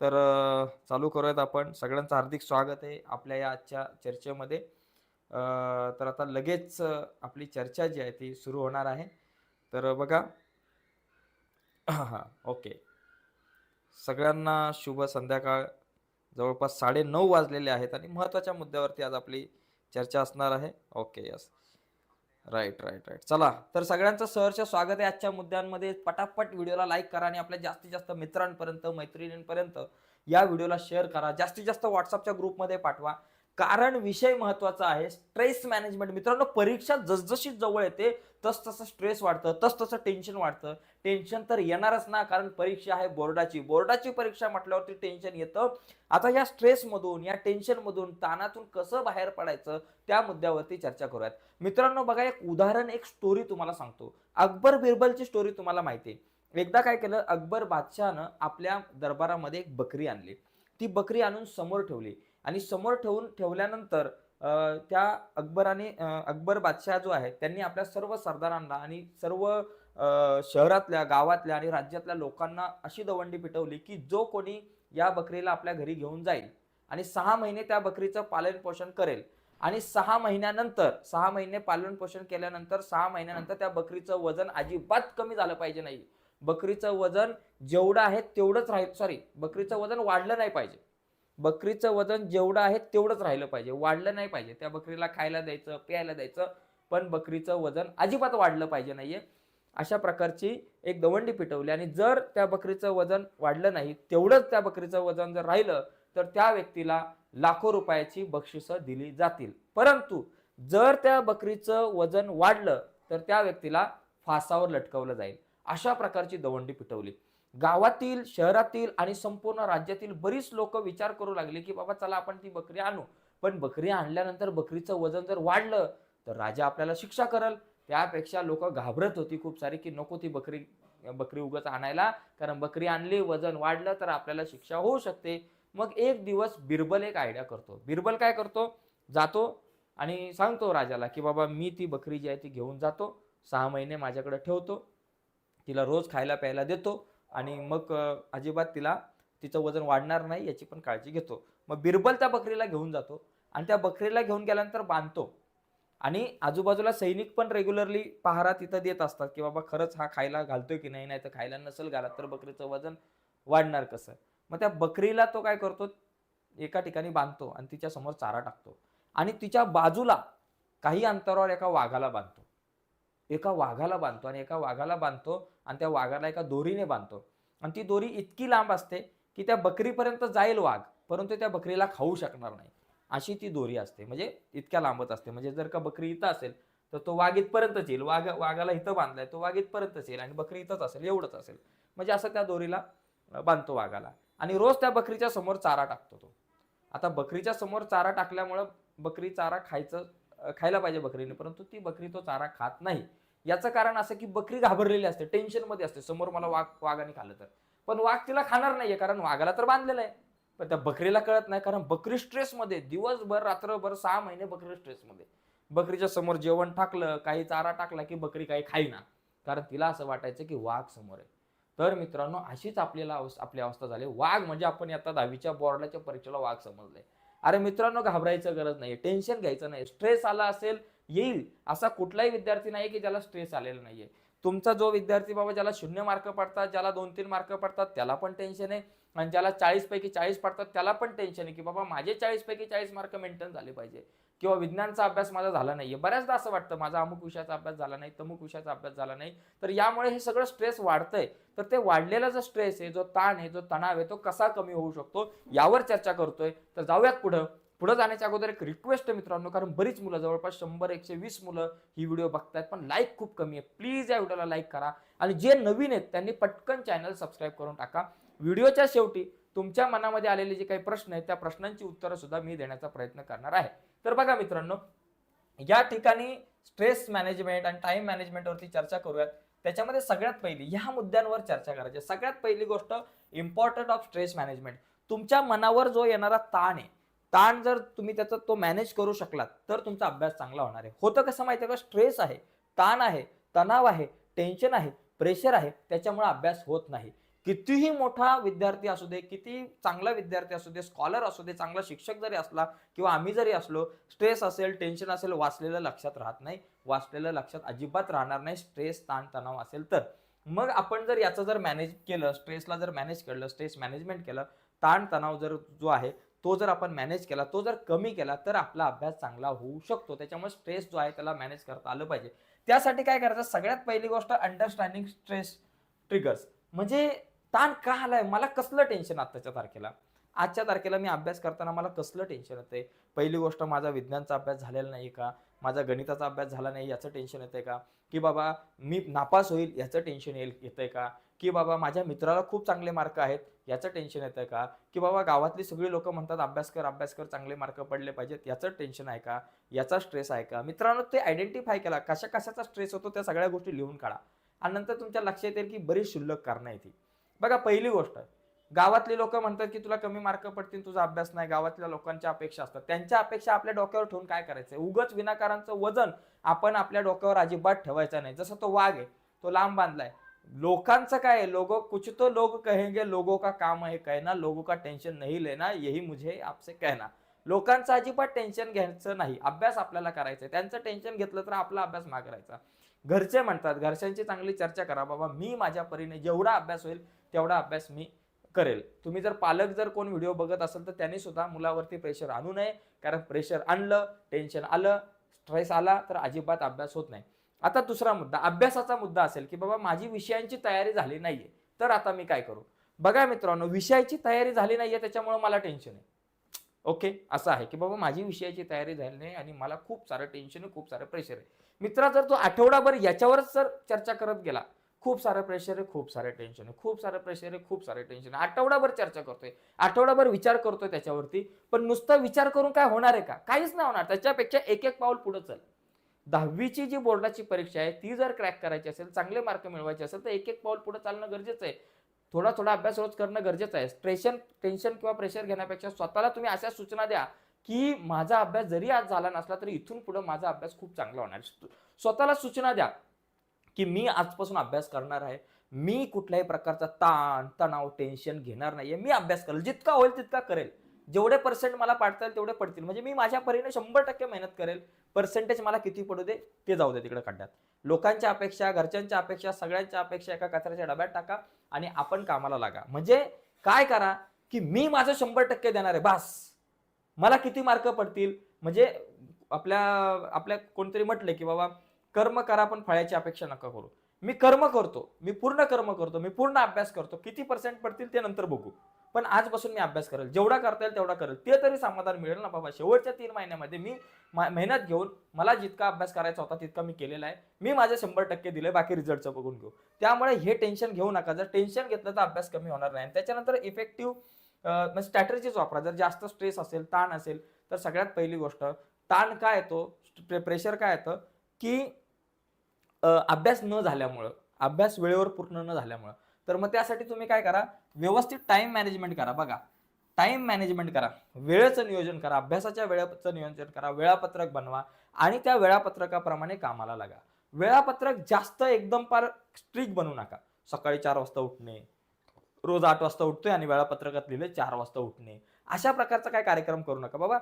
तर चालू करूयात आपण. सगळ्यांचं हार्दिक स्वागत आहे आपल्या या आजच्या चर्चेमध्ये. तर आता लगेच आपली चर्चा जी आहे ती सुरू होणार आहे. तर बघा. हां ओके. सगळ्यांना शुभ संध्याकाळ. जवळपास साडे नऊ वाजलेले आहेत आणि महत्त्वाच्या मुद्द्यावरती आज आपली चर्चा असणार आहे. Okay yes. Right right right चला तर सगळ्यांचं सहर्ष स्वागत आहे आजच्या मुद्द्यांमध्ये. पटापट व्हिडिओला लाईक करा आणि आपल्या जास्तीत जास्त मित्रांपर्यंत मैत्रिणींपर्यंत या व्हिडिओला शेअर करा. जास्तीत जास्त व्हॉट्सअपच्या ग्रुपमध्ये पाठवा. कारण विषय महत्त्वाचा आहे. स्ट्रेस मॅनेजमेंट मित्रांनो परीक्षा जसजशी जवळ येते तस तसं स्ट्रेस वाढतं तस तसं टेन्शन वाढतं. टेन्शन तर येणारच ना कारण परीक्षा आहे बोर्डाची. बोर्डाची परीक्षा म्हटल्यावरती टेन्शन येतं. आता या स्ट्रेसमधून या टेन्शनमधून ताणातून कसं बाहेर पडायचं त्या मुद्द्यावरती चर्चा करूयात. मित्रांनो बघा एक उदाहरण एक स्टोरी तुम्हाला सांगतो. अकबर बिरबलची स्टोरी तुम्हाला माहिती आहे. एकदा काय केलं अकबर बादशहानं आपल्या दरबारामध्ये एक बकरी आणली. ती बकरी आणून समोर ठेवली. आणि समोर ठेवून ठेवल्यानंतर त्या अकबराने अकबर बादशाह जो आहे त्यांनी आपल्या सर्व सरदारांना आणि सर्व शहरातल्या गावातल्या आणि राज्यातल्या लोकांना अशी दवंडी पिटवली की जो कोणी या बकरीला आपल्या घरी घेऊन जाईल आणि सहा महिने त्या बकरीचं पालन पोषण करेल आणि सहा महिन्यानंतर सहा महिने पालन पोषण केल्यानंतर सहा महिन्यानंतर त्या बकरीचं वजन अजिबात कमी झालं पाहिजे नाही. बकरीचं वजन जेवढं आहे तेवढंच राहील सॉरी बकरीचं वजन वाढलं नाही पाहिजे. बकरीचं वजन जेवढं आहे तेवढंच राहिलं पाहिजे. वाढलं नाही पाहिजे. त्या बकरीला खायला द्यायचं प्यायला द्यायचं पण बकरीचं वजन अजिबात वाढलं पाहिजे नाहीये. अशा प्रकारची एक दवंडी पिटवली आणि जर त्या बकरीचं वजन वाढलं नाही तेवढंच त्या बकरीचं वजन जर राहिलं तर त्या व्यक्तीला लाखो रुपयाची बक्षिसं दिली जातील. परंतु जर त्या बकरीचं वजन वाढलं तर त्या व्यक्तीला फासावर लटकवलं जाईल. अशा प्रकारची दवंडी पिटवली. गावातील शहरातील आणि संपूर्ण राज्यातील बरीच लोक विचार करू लागले की बाबा चला आपण ती बकरी आणू. पण बकरी आणल्यानंतर बकरीचं वजन जर वाढलं तर राजा आपल्याला शिक्षा करल. त्यापेक्षा लोक घाबरत होती खूप सारी की नको ती बकरी बकरी उगच आणायला. कारण बकरी आणली वजन वाढलं तर आपल्याला शिक्षा होऊ शकते. मग एक दिवस बिरबल एक आयडिया करतो. बिरबल काय करतो? जातो आणि सांगतो राजाला की बाबा मी ती बकरी जी आहे ती घेऊन जातो. सहा महिने माझ्याकडे ठेवतो. तिला रोज खायला प्यायला देतो. आणि मग अजिबात तिला तिचं वजन वाढणार नाही याची पण काळजी घेतो. मग बिरबल त्या बकरीला घेऊन जातो आणि त्या बकरीला घेऊन गेल्यानंतर बांधतो. आणि आजूबाजूला सैनिक पण रेग्युलरली पहारा तिथं देत असतात की बाबा खरंच हा खायला घालतोय की नाही नाही तर खायला नसेल घालत तर बकरीचं वजन वाढणार कसं? मग त्या बकरीला तो काय करतो? एका ठिकाणी बांधतो आणि तिच्यासमोर चारा टाकतो. आणि तिच्या बाजूला काही अंतरावर एका वाघाला बांधतो. एका वाघाला बांधतो आणि एका वाघाला बांधतो आणि त्या वाघाला एका दोरीने बांधतो. आणि ती दोरी इतकी लांब असते की त्या बकरीपर्यंत जाईल वाघ परंतु त्या बकरीला खाऊ शकणार नाही. अशी ती दोरी असते. म्हणजे इतक्या लांबच असते. म्हणजे जर का बकरी इथं असेल तर तो वाघ इथपर्यंतच येईल. वाघ वाघाला इथं बांधलाय तो वाघ इथपर्यंतच येईल आणि बकरी इथंच असेल एवढंच असेल. म्हणजे असं त्या दोरीला बांधतो वाघाला. आणि रोज त्या बकरीच्या समोर चारा टाकतो तो. आता बकरीच्या समोर चारा टाकल्यामुळं बकरी चारा खायचं खायला पाहिजे बकरीने परंतु ती बकरी तो चारा खात नाही. याचं कारण असं की बकरी घाबरलेली असते टेन्शनमध्ये असते. समोर मला वाघ वाघाने खाल्लं तर. पण वाघ तिला खाणार नाहीये कारण वाघाला तर बांधलेलं आहे. पण त्या बकरीला कळत नाही कारण बकरी स्ट्रेसमध्ये दिवसभर रात्रभर सहा महिने बकरी स्ट्रेसमध्ये बकरीच्या समोर जेवण टाकलं काही चारा टाकला की बकरी काही खाईना. कारण तिला असं वाटायचं की वाघ समोर आहे. तर मित्रांनो अशीच आपल्याला अवस्था आपली अवस्था झाली. वाघ म्हणजे आपण आता दहावीच्या बोर्डाच्या परीक्षेला वाघ समजलंय. अरे मित्रांनो घाबरायचं गरज नाही टेन्शन घ्यायचं नाही स्ट्रेस आला असेल येईल. असा कुठलाही विद्यार्थी नाही की ज्याला स्ट्रेस आलेला नाहीये. तुमचा जो विद्यार्थी बाबा ज्याला शून्य मार्क पडतात ज्याला दोन तीन मार्क पडतात त्याला पण टेन्शन आहे. आणि ज्याला चाळीस पैकी चाळीस पडतात त्याला पण टेन्शन आहे की बाबा माझे चाळीस पैकी चाळीस मार्क मेंटेन झाले पाहिजे. किंवा विज्ञानचा अभ्यास माझा झाला नाही आहे बऱ्याचदा असं वाटतं माझा अमुक विषयाचा अभ्यास झाला नाही तमुक विषयाचा अभ्यास झाला नाही. तर यामुळे हे सगळं स्ट्रेस वाढतंय. तर ते वाढलेला जो स्ट्रेस आहे जो ताण आहे जो तणाव आहे तो कसा कमी होऊ शकतो यावर चर्चा करतोय. तर जाऊयात पुढं. पुढे जाण्याच्या अगोदर एक रिक्वेस्ट आहे मित्रांनो कारण बरीच मुलं जवळपास शंभर एकशे वीस मुलं ही व्हिडिओ बघतायत पण लाईक खूप कमी आहे. प्लीज या व्हिडिओला लाईक करा. आणि जे नवीन आहेत त्यांनी पटकन चॅनल सबस्क्राईब करून टाका. व्हिडिओच्या शेवटी तुमच्या मनामध्ये आलेले जे काही प्रश्न आहेत त्या प्रश्नांची उत्तरं सुद्धा मी देण्याचा प्रयत्न करणार आहे. तर बघा मित्रांनो या ठिकाणी स्ट्रेस मॅनेजमेंट आणि टाइम मॅनेजमेंटवरती चर्चा करूयात. त्याच्यामध्ये सगळ्यात पहिली ह्या मुद्द्यांवर चर्चा करायची. आहे. सगळ्यात पहिली गोष्ट इम्पॉर्टंट ऑफ स्ट्रेस मॅनेजमेंट तुमच्या मनावर जो येणारा ताण आहे ताण जर तुम्ही त्याचा तो मॅनेज करू शकलात तर तुमचा अभ्यास चांगला होणार आहे. होतं कसं माहिती आहे का? स्ट्रेस आहे ताण आहे तणाव आहे टेन्शन आहे प्रेशर आहे त्याच्यामुळे अभ्यास होत नाही. कितीही मोठा विद्यार्थी असू दे किती चांगला विद्यार्थी असू दे स्कॉलर असू दे चांगला शिक्षक जरी असला किंवा आम्ही जरी असलो स्ट्रेस असेल टेन्शन असेल वाचलेलं लक्षात राहत नाही. वाचलेलं लक्षात अजिबात राहणार नाही. स्ट्रेस ताणतणाव असेल तर. मग आपण जर याचं जर मॅनेज केलं स्ट्रेसला जर मॅनेज केलं स्ट्रेस मॅनेजमेंट केलं ताणतणाव जर जो आहे तो जर आपण मॅनेज केला तो जर कमी केला तर आपला अभ्यास चांगला होऊ शकतो. त्याच्यामुळे स्ट्रेस जो आहे त्याला मॅनेज करता आलं पाहिजे. त्यासाठी काय करायचं? सगळ्यात पहिली गोष्ट अंडरस्टँडिंग स्ट्रेस ट्रिगर्स म्हणजे ताण का आलाय? मला कसलं टेन्शन आत्ताच्या तारखेला? आजच्या तारखेला मी अभ्यास करताना मला कसलं टेन्शन येतंय? पहिली गोष्ट माझा विज्ञानचा अभ्यास झालेला नाही का? माझा गणिताचा अभ्यास झाला नाही याचं टेन्शन येतंय का? की बाबा मी नापास होईल याचं टेन्शन येईल येतंय का? की बाबा माझ्या मित्राला खूप चांगले मार्क आहेत याचं टेन्शन येतंय का? की बाबा गावातली सगळी लोक म्हणतात अभ्यास कर अभ्यास कर चांगले मार्क पडले पाहिजेत याचं टेन्शन आहे का? याचा स्ट्रेस आहे का? मित्रांनो ते आयडेंटिफाय केला. कशा कशाचा स्ट्रेस होतो त्या सगळ्या गोष्टी लिहून काढा. आणि नंतर तुमच्या लक्षात येईल की बरीच शुल्लक कारणं येतील बघा पहिली गोष्ट गावातली लोक म्हणतात की तुला कमी मार्क पडतील तुझा अभ्यास नाही गावातल्या लोकांच्या अपेक्षा असतात. त्यांच्या अपेक्षा आपल्या डोक्यावर ठेवून काय करायचं उगच विनाकारांचं वजन आपण आपल्या डोक्यावर अजिबात ठेवायचं नाही. जसं तो वाघ आहे तो लांब बांधलाय. लोकांचं काय आहे? लोगो कुछ तो लोग कहेंगे लोगों का काम है कहना लोगों का टेन्शन नहीं लेना यही मुझे आपसे कहना. लोकांचं अजिबात टेन्शन घ्यायचं नाही. अभ्यास आपल्याला करायचा आहे. त्यांचं टेन्शन घेतलं तर आपला अभ्यास मागायचा घरचे म्हणतात घरच्यांची चांगली चर्चा करा. बाबा मी माझ्या परीने जेवढा अभ्यास होईल तेवढा अभ्यास मी करेल. तुम्ही जर पालक जर कोण व्हिडिओ बघत असेल तर त्यांनी सुद्धा मुलावरती प्रेशर आणू नये. कारण प्रेशर आणलं टेन्शन आलं स्ट्रेस आला तर अजिबात अभ्यास होत नाही. आता दुसरा मुद्दा अभ्यासाचा मुद्दा असेल की बाबा माझी विषयांची तयारी झाली नाहीये. तर आता मी काय करू? बघा मित्रांनो विषयाची तयारी झाली नाहीये त्याच्यामुळे मला टेन्शन आहे. ओके? असं आहे की बाबा माझी विषयाची तयारी झाली नाही आणि मला खूप सारं टेन्शन आहे खूप सारं प्रेशर आहे. मित्रा जर तो आठवडाभर याच्यावरच जर चर्चा करत गेला खूप सारं प्रेशर आहे खूप सारं टेन्शन आहे खूप सारं प्रेशर आहे खूप सारं टेन्शन आहे. आठवडाभर चर्चा करतोय आठवडाभर विचार करतोय त्याच्यावरती पण नुसता विचार करून काय होणार आहे का? काहीच नाही होणार. त्याच्यापेक्षा एक एक पाऊल पुढे चल. दहावीची जी बोर्डाची परीक्षा आहे ती जर क्रॅक करायची असेल चांगले मार्क मिळवायचे असेल तर एक एक पाऊल पुढे चालणं गरजेचं आहे. थोडा थोडा अभ्यास रोज करणं गरजेचं आहे. स्ट्रेशन टेन्शन किंवा प्रेशर घेण्यापेक्षा स्वतःला तुम्ही अशा सूचना द्या की माझा अभ्यास जरी आज झाला नसला तरी इथून पुढे माझा अभ्यास खूप चांगला होणार स्वतःला सूचना द्या की मी आजपासून अभ्यास करणार आहे. मी कुठल्याही प्रकारचा ताण तणाव टेन्शन घेणार नाहीये. मी अभ्यास करेल. जितका होईल तितका करेल. जेवढे पर्सेंट मला पाडता येईल तेवढे पडतील. म्हणजे मी माझ्या परीने शंभर टक्के मेहनत करेल. पर्सेंटेज मला किती पडू दे ते जाऊ दे तिकडे खड्ड्यात. लोकांच्या अपेक्षा घरच्यांच्या अपेक्षा सगळ्यांच्या अपेक्षा एका कचऱ्याच्या डब्यात टाका आणि आपण कामाला लागा. म्हणजे काय करा की मी माझं शंभर टक्के देणार आहे बास. मला किती मार्क पडतील? म्हणजे आपल्या आपल्या कोणतरी म्हटलं की बाबा कर्म करा पण फळ्याची अपेक्षा नका करू. मी कर्म करतो मी पूर्ण कर्म करतो मी पूर्ण अभ्यास करतो. किती पर्सेंट पडतील ते नंतर बघू. पण आजपासून मी अभ्यास करेल. जेवढा करता येईल तेवढा करेल. ते तरी समाधान मिळेल ना बाबा. शेवटच्या तीन महिन्यामध्ये मी मेहनत घेऊन मला जितका अभ्यास करायचा होता तितका मी केलेला आहे. मी माझे शंभर टक्के दिले बाकी रिझल्टचं बघून घेऊ. त्यामुळे हे टेन्शन घेऊ नका. जर टेन्शन घेतलं तर अभ्यास कमी होणार नाही. आणि त्याच्यानंतर इफेक्टिव्ह स्ट्रॅटेजीज वापरा. जर जास्त स्ट्रेस असेल ताण असेल तर सगळ्यात पहिली गोष्ट ताण काय येतो? प्रेशर काय येतं? की अभ्यास न झाल्यामुळं अभ्यास वेळेवर पूर्ण न झाल्यामुळं. तर मग त्यासाठी तुम्ही काय करा व्यवस्थित टाइम मॅनेजमेंट करा. बघा टाइम मॅनेजमेंट करा. वेळेचं नियोजन करा अभ्यासाच्या वेळेचं नियोजन करा वेळापत्रक बनवा आणि त्या वेळापत्रकाप्रमाणे कामाला लागा. वेळापत्रक जास्त एकदम फार स्ट्रिक बनवू नका. सकाळी चार वाजता उठणे रोज आठ वाजता उठतोय आणि वेळापत्रकात लिहिले चार वाजता उठणे. अशा प्रकारचा काय कार्यक्रम करू नका. बाबा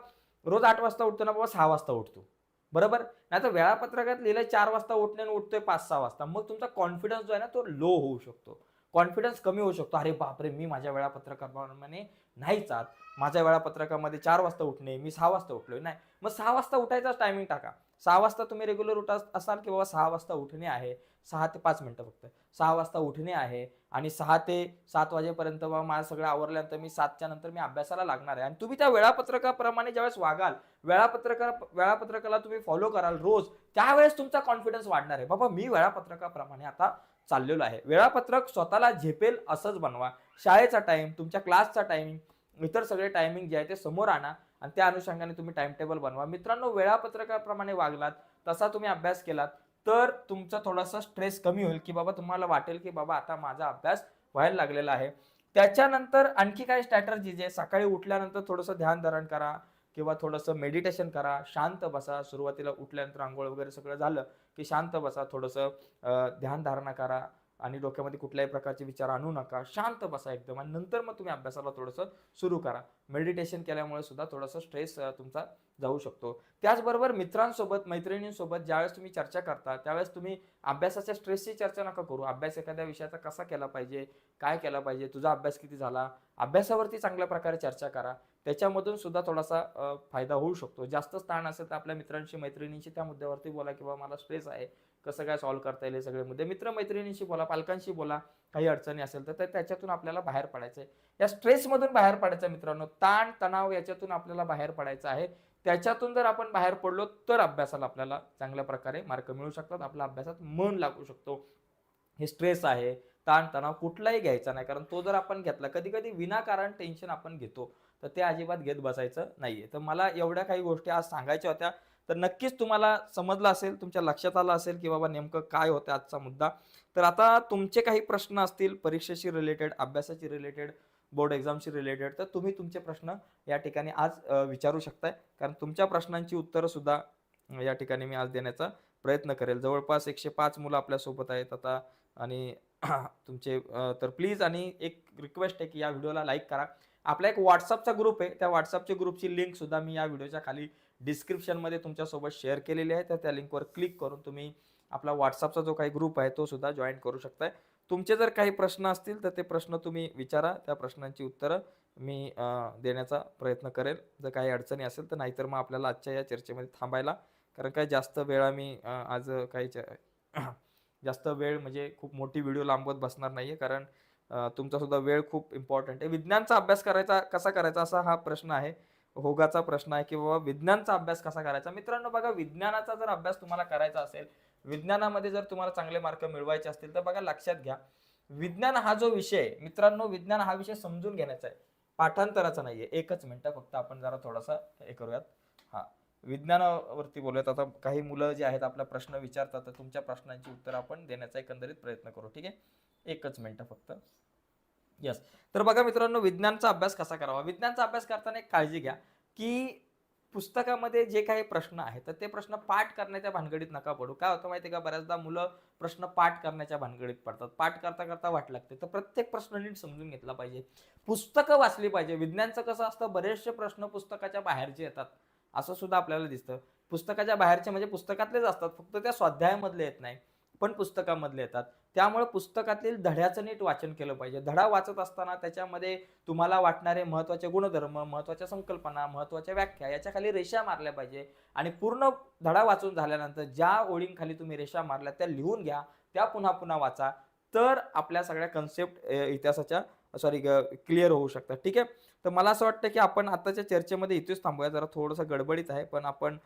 रोज आठ वाजता उठतो ना बाबा सहा वाजता उठतो. बरोबर? नाही तर वेळापत्रकात लिहिलंय चार वाजता उठणे आणि उठतोय पाच सहा वाजता. मग तुमचा कॉन्फिडन्स जो आहे ना तो लो होऊ शकतो. कॉन्फिडन्स कमी होऊ शकतो. अरे बापरे मी माझ्या वेळापत्रकाप्रमाणे नाहीच आत माझ्या वेळापत्रकामध्ये चार वाजता उठणे मी सहा वाजता उठलोय. नाही मग सहा वाजता उठायचाच टायमिंग टाका. सहा वाजता तुम्ही रेग्युलर उठा असाल की बाबा सहा वाजता उठणे आहे. सहा ते पाच मिनटं फक्त. सहा वाजता उठणे आहे आणि सहा ते सात वाजेपर्यंत बाबा माझं सगळं आवरल्यानंतर मी सातच्या नंतर मी अभ्यासाला लागणार आहे. आणि तुम्ही त्या वेळापत्रकाप्रमाणे ज्यावेळेस वागाल वेळापत्रका वेळापत्रकाला तुम्ही फॉलो कराल रोज त्यावेळेस तुमचा कॉन्फिडन्स वाढणार आहे. बाबा मी वेळापत्रकाप्रमाणे आता चाललेलो आहे. वेळापत्रक स्वतःला झेपेल असंच बनवा. शाळेचा टाईम तुमच्या क्लासचा टायमिंग इतर सगळे टायमिंग जे आहे ते समोर आणा आणि त्या अनुषंगाने तुम्ही टाइम टेबल बनवा. मित्रांनो वेळापत्रकाप्रमाणे वागलात तसा तुम्ही अभ्यास केलात तर तुमचा थोडासा स्ट्रेस कमी होईल की बाबा तुम्हाला वाटेल की बाबा आता माझा अभ्यास व्हायला लागलेला आहे. त्याच्यानंतर आणखी काय स्ट्रॅटर्जी जे सकाळी उठल्यानंतर थोडंसं ध्यान धरण करा किंवा थोडंसं मेडिटेशन करा शांत बसा. सुरुवातीला उठल्यानंतर आंघोळ वगैरे सगळं झालं की शांत बसा. थोडंसं ध्यानधारणा करा. आणि डोक्यामध्ये कुठल्याही प्रकारचे विचार आणू नका. शांत बसा एकदम आणि नंतर मग तुम्ही अभ्यासाला थोडंसं सुरू करा. मेडिटेशन केल्यामुळे सुद्धा थोडासा स्ट्रेस तुमचा जाऊ शकतो. त्याचबरोबर मित्रांसोबत मैत्रिणींसोबत ज्यावेळेस तुम्ही चर्चा करता त्यावेळेस तुम्ही अभ्यासाच्या स्ट्रेसची चर्चा नका करू. अभ्यास एखाद्या विषयाचा कसा केला पाहिजे काय केला पाहिजे तुझा अभ्यास किती झाला अभ्यासावरती चांगल्या प्रकारे चर्चा करा. त्याच्यामधून सुद्धा थोडासा फायदा होऊ शकतो. जास्त ताण असेल तर आपल्या मित्रांशी मैत्रिणींशी त्या मुद्द्यावरती बोला किंवा मला स्ट्रेस आहे कसं काय सॉल्व्ह करता येईल सगळे मुद्दे. मित्रमैत्रिणींशी बोला पालकांशी बोला काही अडचणी असेल तर त्याच्यातून आपल्याला बाहेर पडायचं आहे या स्ट्रेसमधून बाहेर पडायचं आहे मित्रांनो. ताण तणाव याच्यातून आपल्याला बाहेर पडायचं आहे. त्याच्यातून जर आपण बाहेर पडलो तर अभ्यासाला आपल्याला चांगल्या प्रकारे मार्क मिळू शकतात. आपल्या अभ्यासात मन लागू शकतो. हे स्ट्रेस आहे ताणतणाव कुठलाही घ्यायचा नाही. कारण तो जर आपण घेतला कधी कधी विनाकारण टेन्शन आपण घेतो. तर ते अजिबात घेत बसायचं नाहीये. तर मला एवढ्या काही गोष्टी आज सांगायच्या होत्या. तर नक्कीच तुम्हाला समजलं असेल तुमच्या लक्षात आलं असेल की बाबा नेमकं काय होतं आजचा मुद्दा. तर आता तुमचे काही प्रश्न असतील परीक्षेशी रिलेटेड अभ्यासाशी रिलेटेड बोर्ड एक्झामशी रिलेटेड तर तुम्ही तुमचे प्रश्न या ठिकाणी आज विचारू शकताय. कारण तुमच्या प्रश्नांची उत्तरं सुद्धा या ठिकाणी मी आज देण्याचा प्रयत्न करेल. जवळपास एकशे पाच मुलं आपल्यासोबत आहेत आता आणि तुमचे तर प्लीज आणि एक रिक्वेस्ट आहे की या व्हिडिओला लाईक करा. आपला एक व्हॉट्सअपचा ग्रुप आहे. त्या व्हॉट्सअपच्या ग्रुपची लिंक सुद्धा मी या व्हिडिओच्या खाली डिस्क्रिप्शनमध्ये तुमच्यासोबत शेअर केलेली आहे. तर त्या लिंकवर क्लिक करून तुम्ही आपला व्हॉट्सअपचा जो काही ग्रुप आहे तो सुद्धा जॉईन करू शकताय. तुमचे जर काही प्रश्न असतील तर ते प्रश्न तुम्ही विचारा. त्या प्रश्नांची उत्तरं मी देण्याचा प्रयत्न करेल. जर काही अडचणी असेल तर नाहीतर मग आपल्याला आजच्या या चर्चेमध्ये थांबायला. कारण काय जास्त वेळा मी आज काही च- जास्त वेळ म्हणजे खूप मोठी व्हिडिओ लांबवत बसणार नाही आहे कारण तुमचासुद्धा वेळ खूप इम्पॉर्टंट आहे. विज्ञानचा अभ्यास करायचा कसा करायचा असा हा प्रश्न आहे. होगाचा प्रश्न आहे की बाबा विज्ञानचा अभ्यास कसा करायचा? मित्रांनो बघा विज्ञानाचा जर अभ्यास तुम्हाला करायचा असेल विज्ञानामध्ये जर तुम्हाला चांगले मार्क मिळवायचे असतील तर बघा लक्षात घ्या. विज्ञान हा जो विषय मित्रांनो विज्ञान हा विषय समजून घेण्याचा आहे. पाठांतराचा नाहीये एकच मिनटं फक्त आपण जरा थोडासा हे करूयात. हा विज्ञानावरती बोलूयात. आता काही मुलं जे आहेत आपला प्रश्न विचारतात तर तुमच्या प्रश्नांची उत्तर आपण देण्याचा एकंदरीत प्रयत्न करू ठीक आहे? एकच मिनटं फक्त. यस तर बघा मित्रांनो विज्ञानचा अभ्यास कसा करावा? विज्ञानचा अभ्यास करताना एक काळजी घ्या की पुस्तकामध्ये जे काही प्रश्न आहेत तर ते प्रश्न पाठ करण्याच्या भानगडीत नका पडू. काय होतं माहिती का? बऱ्याचदा मुलं प्रश्न पाठ करण्याच्या भानगडीत पडतात. पाठ करता करता वाट लागते. तर प्रत्येक प्रश्न नीट समजून घेतला पाहिजे. पुस्तकं वाचली पाहिजे. विज्ञानचं कसं असतं? बरेचसे प्रश्न पुस्तकाच्या बाहेरचे येतात. असं सुद्धा आपल्याला दिसतं. पुस्तकाच्या बाहेरचे म्हणजे पुस्तकातलेच असतात. फक्त त्या स्वाध्यायामधले येत नाही पण पुस्तकामधले येतात. त्यामुळे पुस्तकातील धड्याचं नीट वाचन केलं पाहिजे. धडा वाचत असताना त्याच्यामध्ये तुम्हाला वाटणारे महत्त्वाचे गुणधर्म महत्त्वाच्या संकल्पना महत्त्वाच्या व्याख्या याच्याखाली रेषा मारल्या पाहिजे. आणि पूर्ण धडा वाचून झाल्यानंतर ज्या ओळींखाली तुम्ही रेषा मारल्या त्या लिहून घ्या त्या पुन्हा पुन्हा वाचा. तर आपल्या सगळ्या कन्सेप्ट इतिहासाच्या सॉरी क्लिअर होऊ शकतात. ठीक आहे? तर मला असं वाटतं की आपण आताच्या चर्चेमध्ये इथेच थांबूया. जरा थोडंसं गडबडीत आहे पण आपण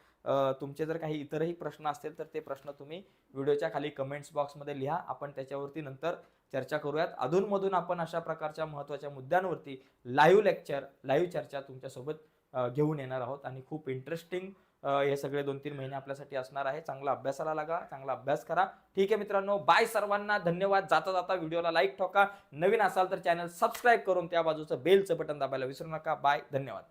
तुमचे जर काही इतरही प्रश्न असतील तर ते प्रश्न तुम्ही व्हिडिओच्या खाली कमेंट्स बॉक्समध्ये लिहा. आपण त्याच्यावरती नंतर चर्चा करूयात. अधूनमधून आपण अशा प्रकारच्या महत्त्वाच्या मुद्द्यांवरती लाईव्ह लेक्चर लाईव्ह चर्चा तुमच्यासोबत घेऊन येणार आहोत. आणि खूप इंटरेस्टिंग हे सगळे दोन तीन महिने आपल्यासाठी असणार आहे. चांगला अभ्यासाला लागा चांगला अभ्यास करा. ठीक आहे मित्रांनो बाय सर्वांना. धन्यवाद. जाता जाता व्हिडिओला लाईक ठोका. नवीन असाल तर चॅनल सबस्क्राईब करून त्या बाजूचं बेलचं बटन दाबायला विसरू नका. बाय धन्यवाद.